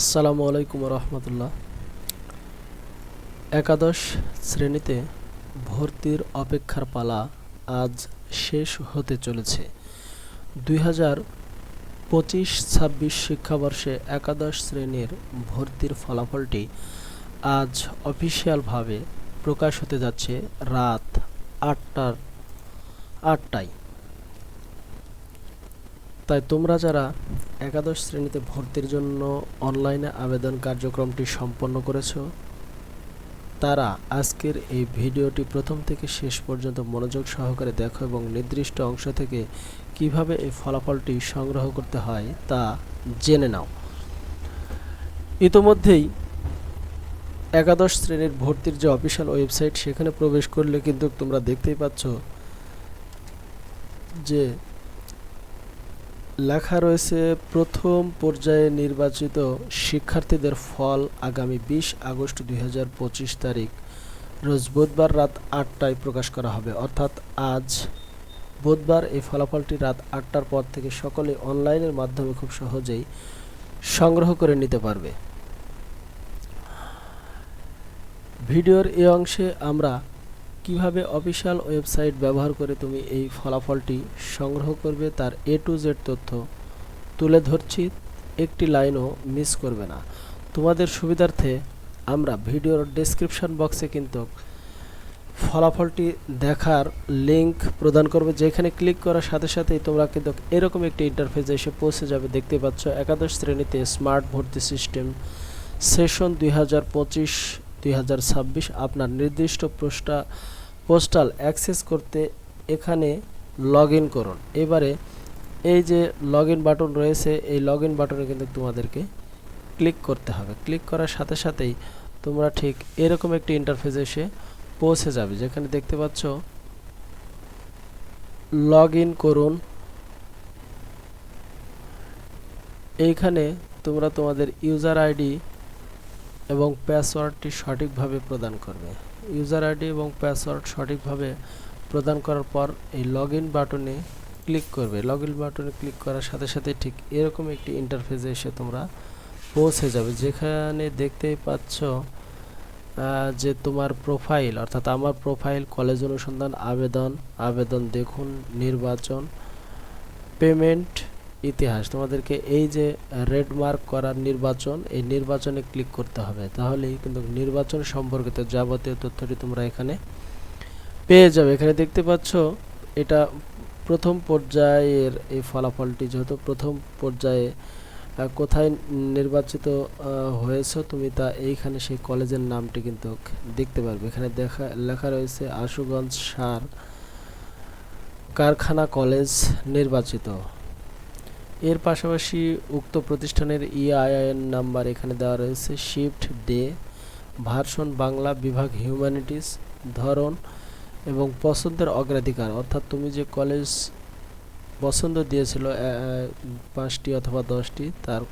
আসসালামু আলাইকুম রহমতুল্লাহ একাদশ শ্রেণীতে ভর্তির অপেক্ষার পালা আজ শেষ হতে চলেছে। দুই হাজার পঁচিশ ছাব্বিশ শিক্ষাবর্ষে একাদশ শ্রেণির ভর্তির ফলাফলটি আজ অফিসিয়ালভাবে প্রকাশ হতে যাচ্ছে রাত আটটার, আটটায়। তাই তোমরা যারা একাদশ শ্রেণীতে ভর্তির জন্য অনলাইনে আবেদন কার্যক্রমটি সম্পন্ন করেছ, তারা আজকের এই ভিডিওটি প্রথম থেকে শেষ পর্যন্ত মনোযোগ সহকারে দেখো এবং নির্দিষ্ট অংশ থেকে কীভাবে এই ফলাফলটি সংগ্রহ করতে হয় তা জেনে নাও। ইতোমধ্যেই একাদশ শ্রেণির ভর্তির যে অফিসিয়াল ওয়েবসাইট, সেখানে প্রবেশ করলে কিন্তু তোমরা দেখতেই পাচ্ছ যে লেখা রয়েছে, প্রথম পর্যায়ে নির্বাচিত শিক্ষার্থীদের ফল আগামী বিশ আগস্ট দুই হাজার পঁচিশ তারিখ। রোজ বুধবার রাত আটটায় প্রকাশ করা হবে। অর্থাৎ আজ বুধবার এই ফলাফলটি রাত আটটার পর থেকে সকলে অনলাইনের মাধ্যমে খুব সহজেই সংগ্রহ করে নিতে পারবে। ভিডিওর এই অংশে আমরা কীভাবে অফিসিয়াল ওয়েবসাইট ব্যবহার করে তুমি এই ফলাফলটি সংগ্রহ করবে তার এ টু জেড তথ্য তুলে ধরছি, একটি লাইনও মিস করবে না। তোমাদের সুবিধার্থে আমরা ভিডিওর ডেসক্রিপশন বক্সে কিন্তু ফলাফলটি দেখার লিংক প্রদান করবে, যেখানে ক্লিক করার সাথে সাথেই তোমরা কিন্তু এরকম একটি ইন্টারফেসে এসে পৌঁছে যাবে। দেখতে পাচ্ছ, একাদশ শ্রেণীতে স্মার্ট ভর্তি সিস্টেম সেশন দুই হাজার পঁচিশ দুই হাজার ছাব্বিশ আপনার নির্দিষ্ট পোস্টা পোস্টাল অ্যাক্সেস করতে এখানে লগ করুন। এবারে এই যে লগ বাটন রয়েছে, এই লগ বাটনে কিন্তু তোমাদেরকে ক্লিক করতে হবে। ক্লিক করার সাথে সাথেই তোমরা ঠিক এরকম একটি ইন্টারফেসে এসে পৌঁছে যাবে, যেখানে দেখতে পাচ্ছ লগ করুন। এইখানে তোমরা তোমাদের ইউজার আইডি এবং পাসওয়ার্ডটি সঠিকভাবে প্রদান করবে। ইউজার আইডি এবং পাসওয়ার্ড সঠিকভাবে প্রদান করার পর এই লগ বাটনে ক্লিক করবে। লগ বাটনে ক্লিক করার সাথে সাথে ঠিক এরকম একটি ইন্টারফেসে এসে তোমরা পৌঁছে যাবে। যেখানে দেখতেই পাচ্ছ যে তোমার প্রোফাইল, অর্থাৎ আমার প্রোফাইল, কলেজ অনুসন্ধান, আবেদন আবেদন দেখুন, নির্বাচন, পেমেন্ট ইতিহাস। তোমাদেরকে এই যে রেড মার্ক করার নির্বাচন, এই নির্বাচনে ক্লিক করতে হবে। তাহলেই কিন্তু নির্বাচন সম্পর্কিত যাবতীয় তথ্যটি তোমরা এখানে পেয়ে যাবে। এখানে দেখতে পাচ্ছ, এটা প্রথম পর্যায়ের এই ফলাফলটি। যেহেতু প্রথম পর্যায়ে কোথায় নির্বাচিত হয়েছ তুমি তা এইখানে সেই কলেজের নামটি কিন্তু দেখতে পারবে। এখানে দেখা, লেখা রয়েছে, আশুগঞ্জ সার কারখানা কলেজ নির্বাচিত। এর পাশাপাশি উক্ত প্রতিষ্ঠানের ইআইআইএন নাম্বার এখানে দেওয়া রয়েছে শিফট ডে ভার্সন বাংলা বিভাগ হিউম্যানিটিস, ধরন এবং পছন্দের অগ্রাধিকার। অর্থাৎ তুমি যে কলেজ পছন্দ দিয়েছিল পাঁচটি অথবা দশটি, তার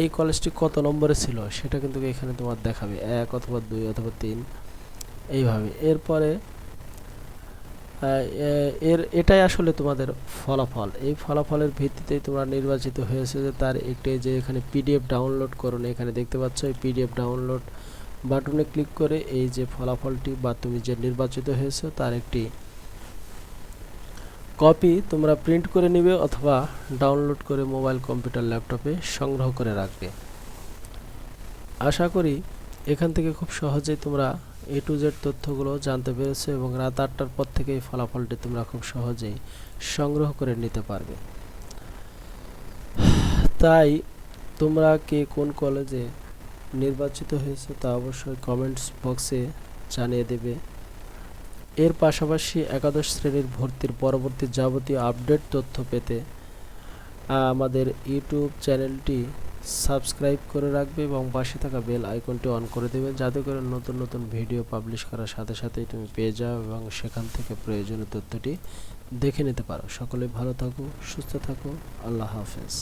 এই কলেজটি কত নম্বরে ছিল, সেটা কিন্তু এখানে তোমার দেখাবে। এক অথবা দুই অথবা তিন, এইভাবে। এরপরে এর, এটাই আসলে তোমাদের ফলাফল। এই ফলাফলের ভিত্তিতেই তোমরা নির্বাচিত হয়েছে যে তার একটি যে এখানে পিডিএফ ডাউনলোড করুন এখানে দেখতে পাচ্ছ এই পিডিএফ ডাউনলোড বাটনে ক্লিক করে এই যে ফলাফলটি বা তুমি যে নির্বাচিত হয়েছে তার একটি কপি তোমরা প্রিন্ট করে নিবে অথবা ডাউনলোড করে মোবাইল কম্পিউটার ল্যাপটপে সংগ্রহ করে রাখবে। আশা করি এখান থেকে খুব সহজেই তোমরা এ টু জেড তথ্যগুলো জানতে পেরেছ এবং রাত আটটার পর থেকে এই ফলাফলটি তোমরা খুব সহজেই সংগ্রহ করে নিতে পারবে। তাই তোমরা কে কোন কলেজে নির্বাচিত হয়েছে তা অবশ্যই কমেন্টস বক্সে জানিয়ে দেবে। এর পাশাপাশি একাদশ শ্রেণির ভর্তির পরবর্তী যাবতীয় আপডেট তথ্য পেতে আমাদের ইউটিউব চ্যানেলটি সাবস্ক্রাইব করে রাখবে এবং পাশে থাকা বেল আইকনটি অন করে দেবে যাতে করে নতুন নতুন ভিডিও পাবলিশ করার সাথে সাথেই তুমি পেয়ে যাও এবং সেখান থেকে প্রয়োজনীয় তথ্যটি দেখে নিতে পারো। সকলে ভালো থাকো, সুস্থ থাকো, আল্লাহ হাফেজ।